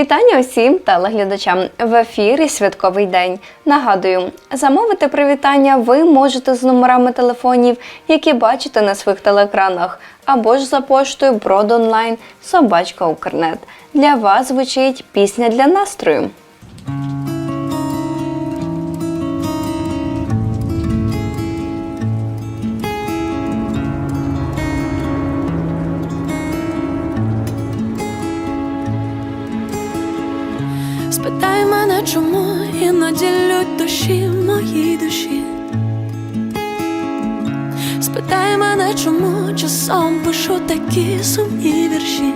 Вітання усім телеглядачам в ефірі Святковий день. Нагадую, замовити привітання ви можете з номерами телефонів, які бачите на своїх телеекранах, або ж за поштою Бродонлайн Собачка Укрнет. Для вас звучить пісня для настрою. Іноді душі в моїй душі. Спитай мене, чому часом пишу такі сумні вірші.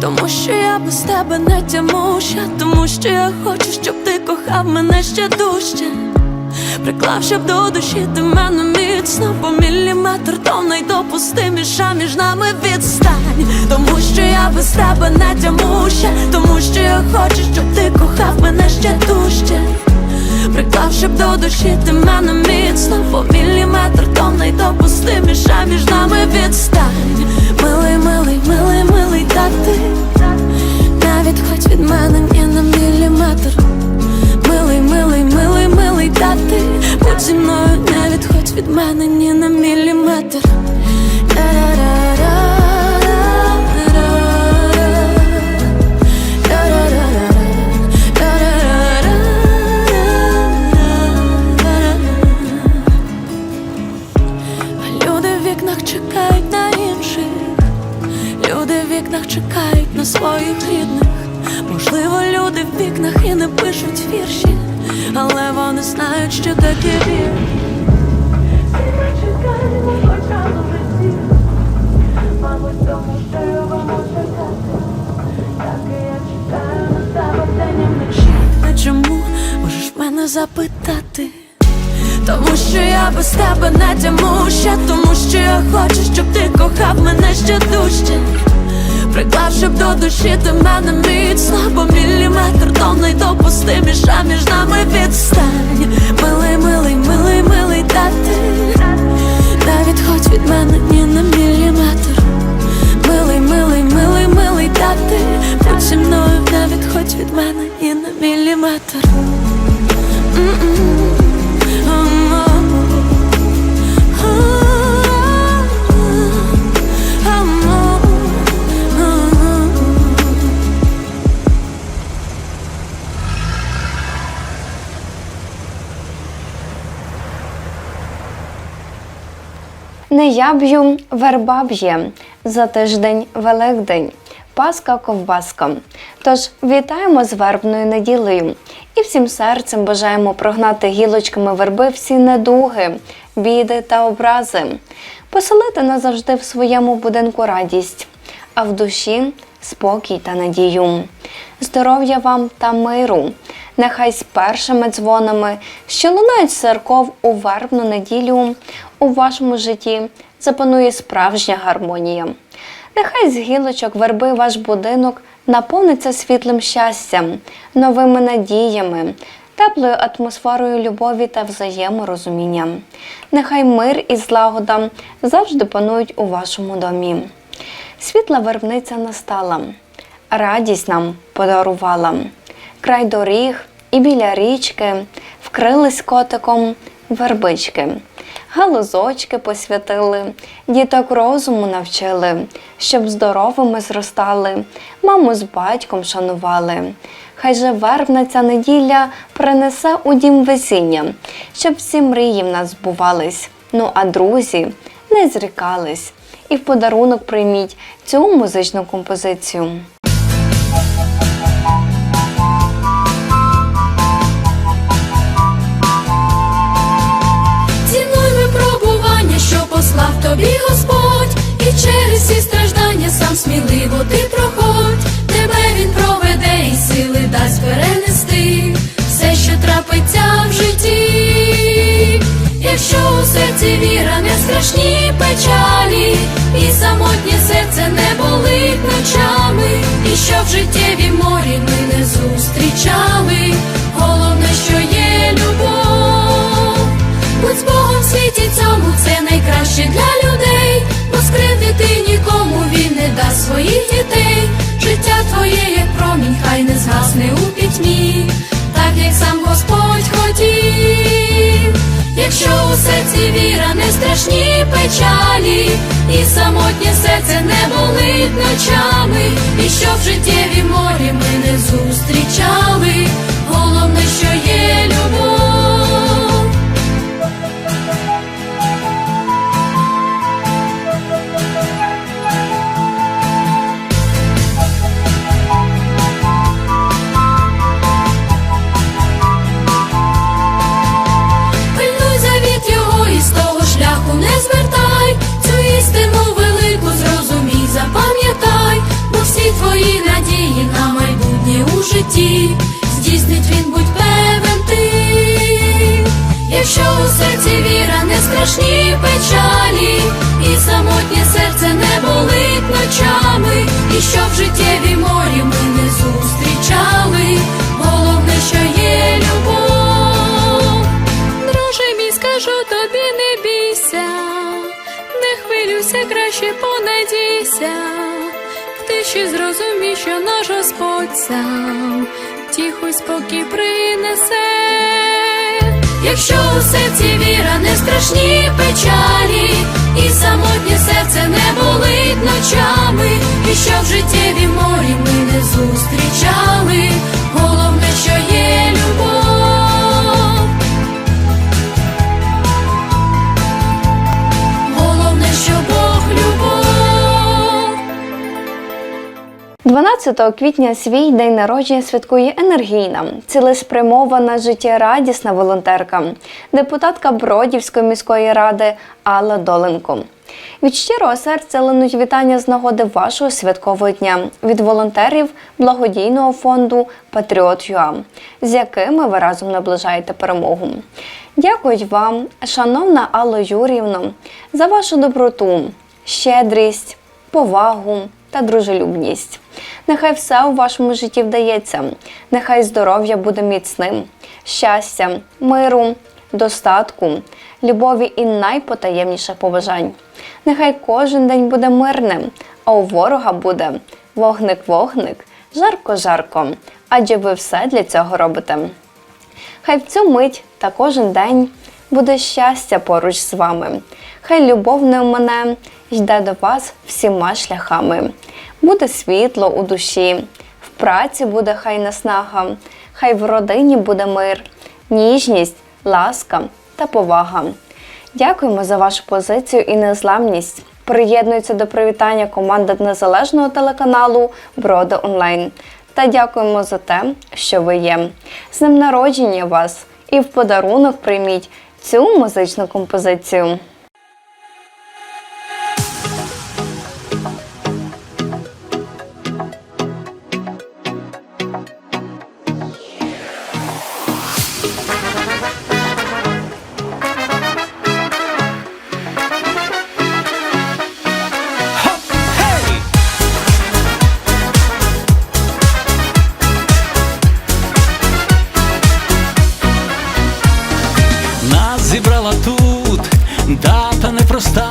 Тому що я без тебе не тямуща, тому що я хочу, щоб ти кохав мене ще дужче. Приклавши б до душі ти мене міцно по міліметр, то найдопустиміша між нами відстань. Тому що я без тебе не тямуща, тому що я хочу, щоб ти кохав мене ще дужче. Приклавши б до душі ти мене міцно по міліметр, то найдопустиміша між нами відстань. Милий, милий, милий, милий, та ти не відходь від мене ні на міліметр. Милий, милий, тати будь зі мною, не відходь від мене ні на міліметр. Люди але вони знають, що таке вір. Мабуть, тому що чекати. Так я чекаю на тебе вдень і вночі. А чому можеш мене запитати? Тому що я без тебе не тямуща, тому що я хочу, щоб ти кохав мене ще дужче. Приклавши б до душі ти мене міцно, бо міліметр то найдопустиміша між нами відстань. Милий, милий, милий, милий, та ти не відходь від мене ні на міліметр. Милий, милий, милий, милий, та ти будь зі мною, не відходь від мене ні на міліметр. Я б'ю, верба б'є за тиждень Великдень. Паска ковбаска. Тож вітаємо з вербною неділею і всім серцем бажаємо прогнати гілочками верби всі недуги, біди та образи, поселити назавжди в своєму будинку радість, а в душі спокій та надію. Здоров'я вам та миру. Нехай з першими дзвонами, що лунають церков у вербну неділю, у вашому житті запанує справжня гармонія. Нехай з гілочок верби ваш будинок наповниться світлим щастям, новими надіями, теплою атмосферою любові та взаєморозуміння. Нехай мир і злагода завжди панують у вашому домі. Світла вербниця настала, радість нам подарувала. Край доріг і біля річки вкрились котиком вербички. Галузочки посвятили, діток розуму навчили, щоб здоровими зростали, маму з батьком шанували. Хай же вербна ця неділя принесе у дім весіння, щоб всі мрії в нас збувались. Ну а друзі не зрікались. І в подарунок прийміть цю музичну композицію. Тобі Господь, і через ці страждання сам сміливо ти проходь, тебе він проведе і сили дасть перенести. Все, що трапиться в житті, якщо у серці віра не страшні печалі, і самотнє серце не болить ночами, і що в життєві морі ми не зустрічали, не страшні печалі, і самотнє серце не болить ночами, і що в життєві житті, здійснить він будь певен ти, якщо у серці віра не страшні печалі, і самотнє серце не болить ночами, і що в життєві морі ми тиші зрозумій, що наш Господь сам й спокій принесе. Якщо у серці віра не страшні печалі, і самотнє серце не болить ночами, і що в життєві морі ми не зустрічали, 12 квітня свій день народження святкує енергійна, цілеспрямована життєрадісна волонтерка, депутатка Бродівської міської ради Алла Доленко. Від щирого серця линуть вітання з нагоди вашого святкового дня від волонтерів благодійного фонду Патріот.ua, з якими ви разом наближаєте перемогу. Дякують вам, шановна Алло Юрівно, за вашу доброту, щедрість, повагу та дружелюбність. Нехай все у вашому житті вдається, нехай здоров'я буде міцним, щастя, миру, достатку, любові і найпотаємніших побажань. Нехай кожен день буде мирним, а у ворога буде вогник-вогник, жарко-жарко, адже ви все для цього робите. Хай в цю мить та кожен день буде щастя поруч з вами. Хай любов не мене йде до вас всіма шляхами. Буде світло у душі, в праці буде хай наснага, хай в родині буде мир, ніжність, ласка та повага. Дякуємо за вашу позицію і незламність. Приєднується до привітання команда незалежного телеканалу Броди Онлайн. Та дякуємо за те, що ви є. З ним народження вас і в подарунок прийміть цю музичну композицію. Дата непроста.